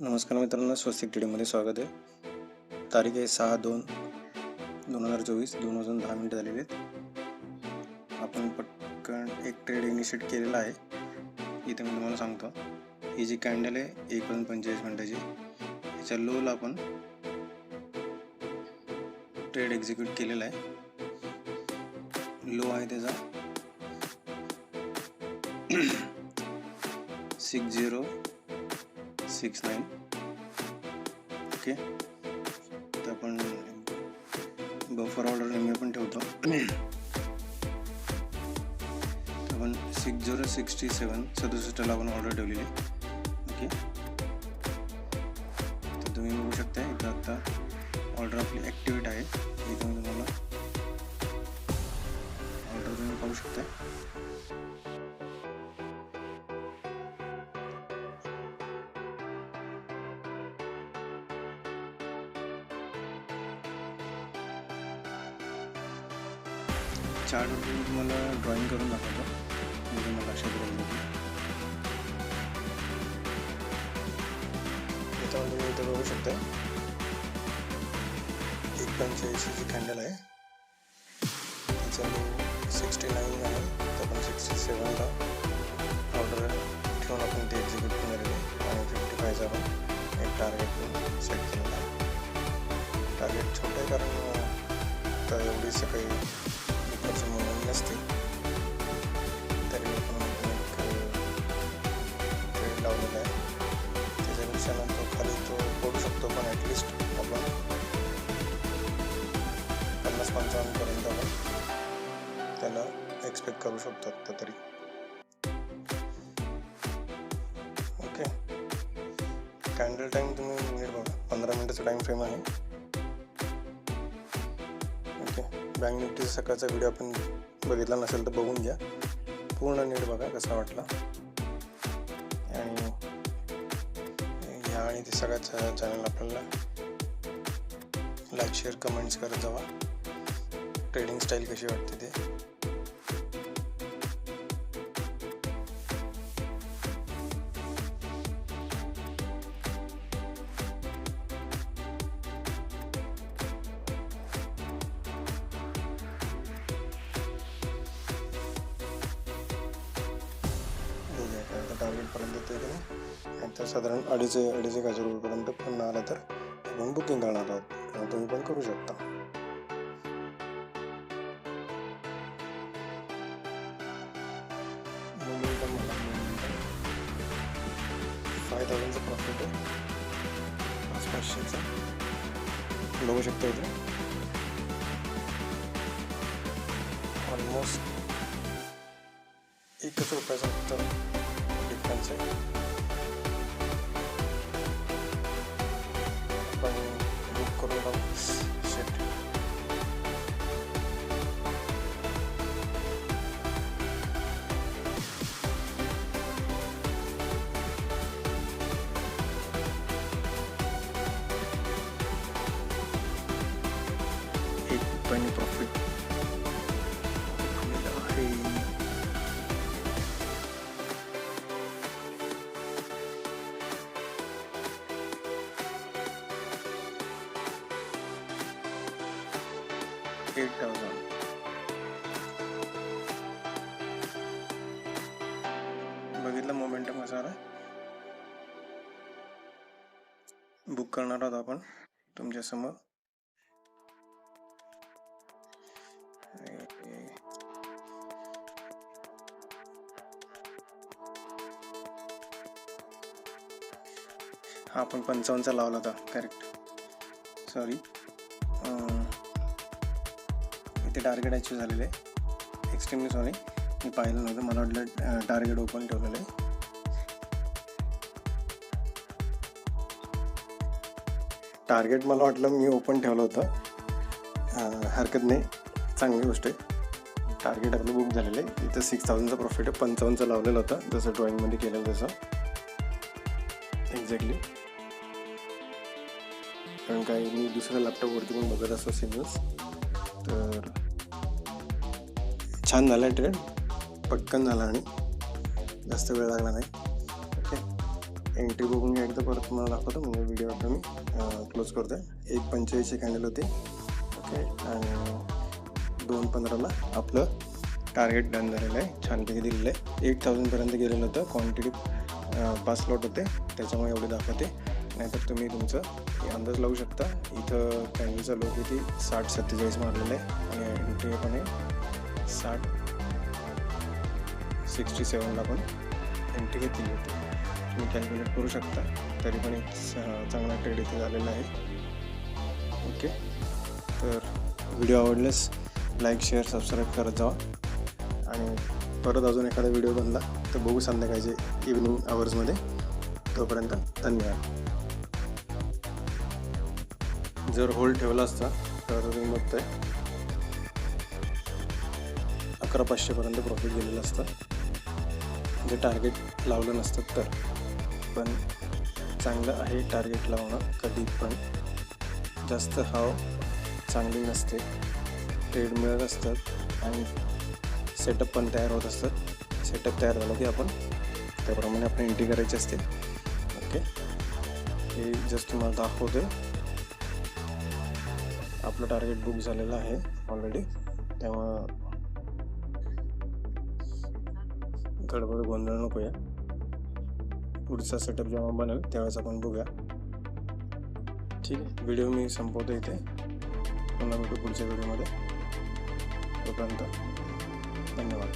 नमस्कार मित्रांनो स्वस्तिक टीडीमध्ये स्वागत आहे. तारीख आहे सहा दोन दोन हजार चोवीस दोन वाजून दहा मिनटं झालेली आहेत. आपण पटकन एक ट्रेड इनिशिएट केलेला आहे. इथे मी तुम्हाला सांगतो ही जी कॅन्डल आहे एक वाजून पंचेचाळीस मिनटाची याच्या लोला आपण ट्रेड एक्झिक्यूट केलेला आहे. लो आहे त्याचा. Six zero six nine. Okay. तर आपण बफर ऑर्डर नेहमी आपण ठेवतो. आपण सिक्स झिरो सिक्स्टी सेवन सदुसष्टला आपण ऑर्डर ठेवलेली. ओके. तर तुम्ही बघू शकता इथं आता ऑर्डर आपली ॲक्टिवेट आहे. इथं मी तुम्हाला चार्टवर मी तुम्हाला ड्रॉईंग करून दाखवतो. म्हणजे मला लक्षात राहील त्याच्यामध्ये तुम्ही इथं बघू शकता. एक पंच्याऐंशीची कॅन्डल आहे त्याचा मी सिक्स्टी नाईन आहे. तर आपण सिक्स्टी सेवनला ऑर्डर ठेवून आपण ते एक्झिक्यूट करणार आहे आणि फिफ्टी फायचा आपण एक टार्गेट सेट केलेला आहे. टार्गेट छोटं आहे कारण तर एवढी सकाळी दुपारचं नसते तरी आपण एक ट्रेड लावलेला आहे. त्याच्यापेक्षा नंतर खाली तो पडू शकतो पण ॲटलिस्ट आपण पन्नास पंचावन्नपर्यंत आपण त्याला एक्सपेक्ट करू शकतो आत्ता तरी. ओके कॅन्डल टाईम तुम्ही मिनिट बघा. पंधरा मिनटाचा टाईम फ्रेम आहे. बँक निफ्टीचा सकाळचा व्हिडिओ आपण बघितला नसेल तर बघून घ्या. पूर्ण नीट बघा कसा वाटला. आणि घ्या आणि ते सगळ्याच चॅनल आपल्याला लाईक शेअर कमेंट्स करत जावा. ट्रेडिंग स्टाईल कशी वाटते ते. बघूया काय आता टार्गेटपर्यंत येते की नाही? आता साधारण अडीच अडीच एक हजार रुपयेपर्यंत पुन्हा आला तर आपण बुकिंग करणार आहोत. तुम्ही पण करू शकता. फाय थाउजंडचं प्रॉफिट आहे. पाच पाचशेचा. बघू शकता इथे. ऑलमोस्ट एकच रुपयाचा फक्त डिफरन्स आहे एट थाउजंड बघितलं मोमेंटम कसा आला बुक करणार आहोत आपण तुमच्यासमोर. हा आपण पंचावन्नचा लावला होता करेक्ट सॉरी टार्गेट अचीव झालेलं आहे. एक्स्ट्रीमली सॉरी मी पाहिलं नव्हतं. मला वाटलं टार्गेट ओपन ठेवलेलं आहे. टार्गेट मला वाटलं मी ओपन ठेवलं होतं. हरकत नाही. चांगली गोष्ट आहे. टार्गेट आपलं बुक झालेलं आहे. इथं सिक्स थाउजंडचा प्रॉफिट आहे. पंचावन्नचं लावलेलं होतं. जसं ड्रॉईंगमध्ये केलेलं तसं. एक्झॅक्टली कारण काही मी दुसऱ्या लॅपटॉपवरती पण बघत असतो सिग्नल्स तर छान झाला आहे ट्रेड पटकन झाला आणि जास्त वेळ लागला नाही. ओके. एंट्री बघून मी एकदा परत तुम्हाला दाखवतो. म्हणजे व्हिडिओ आता मी क्लोज करतो आहे एक पंचेचाळीसची कॅन्डल होती. ओके. आणि दोन पंधराला आपलं टार्गेट डन झालेलं आहे. छानपैकी दिलेलं आहे. एट थाउजंडपर्यंत गेलेलं होतं. क्वांटिटी पाच लॉट होते. त्याच्यामुळे एवढे दाखवते. नाहीतर तुम्ही तुमचं हे अंदाज लावू शकता. इथं कॅन्डलचा लो किती? साठ सत्तेचाळीस मारलेलं आहे. आणि एंट्री पण आहे. साठ सिक्स्टी सेवनला पण एंट्री घेतली होती. तुम्ही कॅल्क्युलेट करू शकता. तरी पण एक चांगला ट्रेड इथे झालेला आहे. ओके तर व्हिडिओ आवडल्यास लाईक शेअर सबस्क्राईब करत जावा आणि परत अजून एखादा व्हिडिओ बनला तर बघू संध्याकाळचे इव्हनिंग आवर्समध्ये तोपर्यंत धन्यवाद. जर होल्ड ठेवला असता तर तुम्ही बघताय. अकरा पाचशेपर्यंत प्रॉफिट गेलेलं असतं. जे टार्गेट लावलं नसतं तर. पण चांगलं आहे टार्गेट लावणं कधी पण. जास्त हाव चांगली नसते. ट्रेड मिळत असतात आणि सेटअप पण तयार होत असतात. सेटअप तयार झालं की आपण त्याप्रमाणे आपण एंट्री करायची असते. ओके हे जस्ट तुम्हाला दाखवते. आपलं टार्गेट बुक झालेलं आहे ऑलरेडी तेव्हा गडबड गोंधळ नको या पुढचा सेटअप जेव्हा बनेल त्यावेळेस आपण बघूया. ठीक आहे व्हिडिओ मी संपवतो इथे. पुन्हा भेटू पुढच्या व्हिडिओमध्ये तोपर्यंत धन्यवाद.